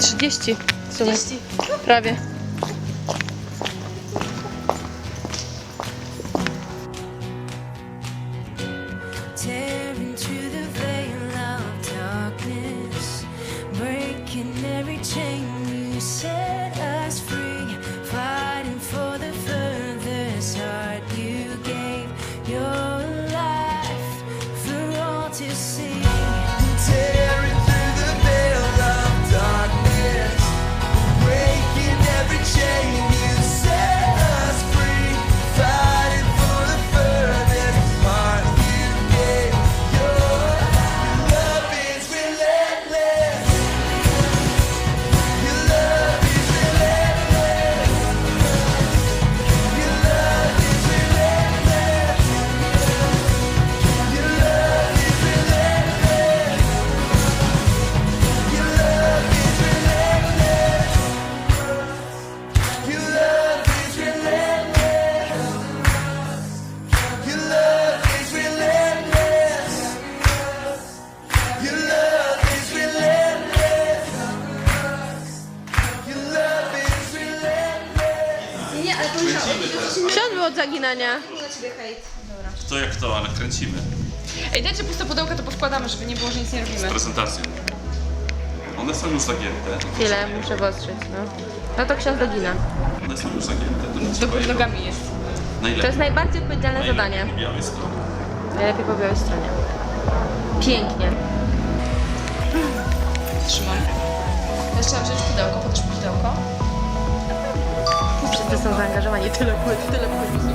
30. 30. Prawie. Od zaginania. To jak to, ale kręcimy. Ej, dajcie puste pudełka, to poskładamy, żeby nie było, że nic nie robimy. Z prezentacją. One są już zagięte. Chwilę, muszę wyostrzyć, no. No to ksiądz dogina. One są już zagięte. To nie nogami jest. Najlepiej. To jest najbardziej odpowiedzialne Najlepiej zadanie. po białej stronie. Najlepiej po białej stronie. Pięknie. Trzymam. Ja chciałam wziąć pudełko, podasz pudełko wszyscy są zaangażowani. Tyle płyt, tyle płyt.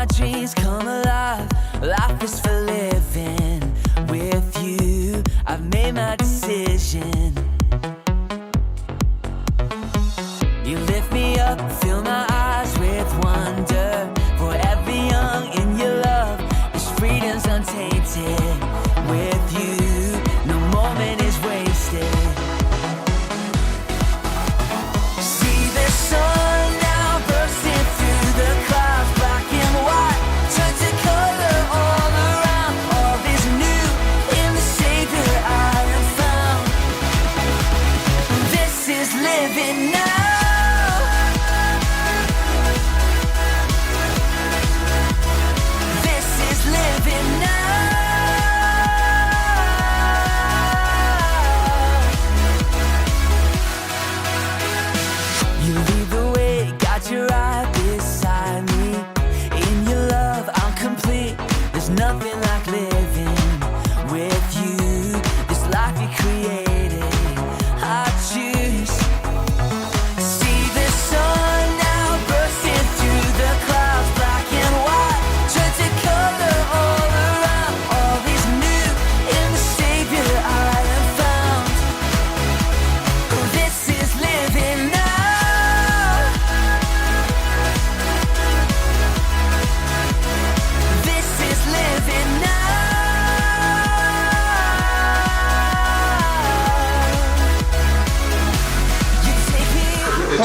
My dreams come alive. Life is for living.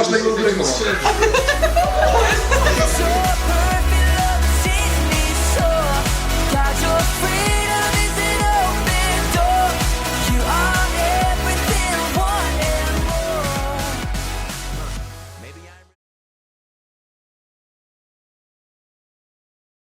ważnego dobrego.